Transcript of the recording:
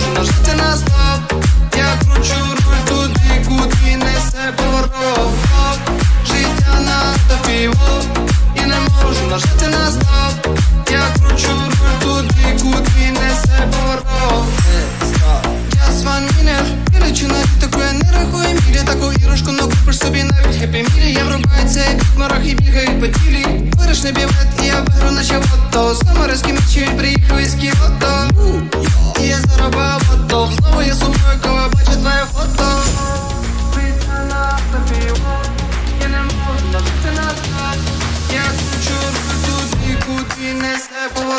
Можна жити Я кручу руль туди, куди несе поворот Життя на топі І не можна жити на Я кручу руль туди, куди несе поворот е, Я з ванінер І речі навіть таку я не рахую мілі. Но ну, купиш собі навіть хеппі мілі. Я врубаю і бігаю по тілі Вирішний бівет, я вигру наче вото Самарські мечі приїхав із Кіото. i will